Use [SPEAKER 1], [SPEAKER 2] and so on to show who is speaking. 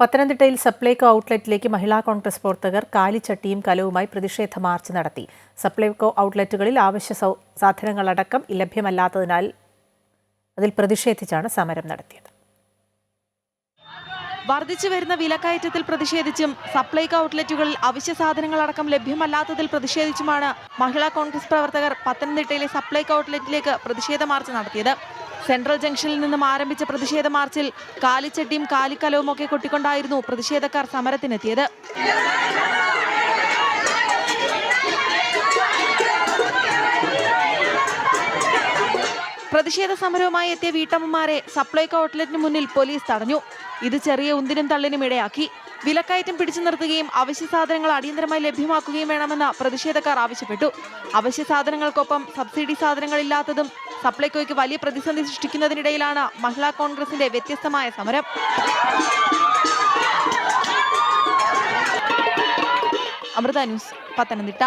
[SPEAKER 1] പത്തനംതിട്ടയിൽ സപ്ലൈകോ ഔട്ട്ലെറ്റിലേക്ക് മഹിളാ കോൺഗ്രസ് പ്രവർത്തകർ കാലിച്ചട്ടിയും കലവുമായി പ്രതിഷേധ മാർച്ച് നടത്തി. സപ്ലൈകോ ഔട്ട്ലെറ്റുകളിൽ ആവശ്യ സാധനങ്ങളടക്കം ലഭ്യമല്ലാത്തതിനാൽ അതിൽ പ്രതിഷേധിച്ചാണ് സമരം നടത്തിയത്.
[SPEAKER 2] വർദ്ധിച്ചു വരുന്ന വിലക്കയറ്റത്തിൽ പ്രതിഷേധിച്ചും സപ്ലൈകോ ഔട്ട്ലെറ്റുകളിൽ അവശ്യ സാധനങ്ങളടക്കം ലഭ്യമല്ലാത്തതിൽ പ്രതിഷേധിച്ചുമാണ് മഹിളാ കോൺഗ്രസ് പ്രവർത്തകർ പത്തനംതിട്ടയിലെ സപ്ലൈകോ ഔട്ട്ലെറ്റിലേക്ക് പ്രതിഷേധ മാർച്ച് നടത്തിയത്. സെൻട്രൽ ജംഗ്ഷനിൽ നിന്നും ആരംഭിച്ച പ്രതിഷേധ മാർച്ചിൽ കാലിച്ചട്ടിയും കാലിക്കലവും ഒക്കെ കൊട്ടിക്കൊണ്ടായിരുന്നു പ്രതിഷേധക്കാർ സമരത്തിനെത്തിയത്. പ്രതിഷേധ സമരവുമായി എത്തിയ വീട്ടമ്മമാരെ സപ്ലൈകോ ഔട്ട്ലെറ്റിന് മുന്നിൽ പോലീസ് തടഞ്ഞു. ഇത് ചെറിയ ഉന്തിനും തള്ളിനും ഇടയാക്കി. വിലക്കയറ്റം പിടിച്ചു നിർത്തുകയും അവശ്യ സാധനങ്ങൾ അടിയന്തരമായി ലഭ്യമാക്കുകയും വേണമെന്ന് പ്രതിഷേധക്കാർ ആവശ്യപ്പെട്ടു. അവശ്യ സാധനങ്ങൾക്കൊപ്പം സബ്സിഡി സാധനങ്ങൾ ഇല്ലാത്തതും സപ്ലൈകോയ്ക്ക് വലിയ പ്രതിസന്ധി സൃഷ്ടിക്കുന്നതിനിടയിലാണ് മഹിളാ കോൺഗ്രസിന്റെ വ്യത്യസ്തമായ സമരം. അമൃത ന്യൂസ് പത്തനംതിട്ട.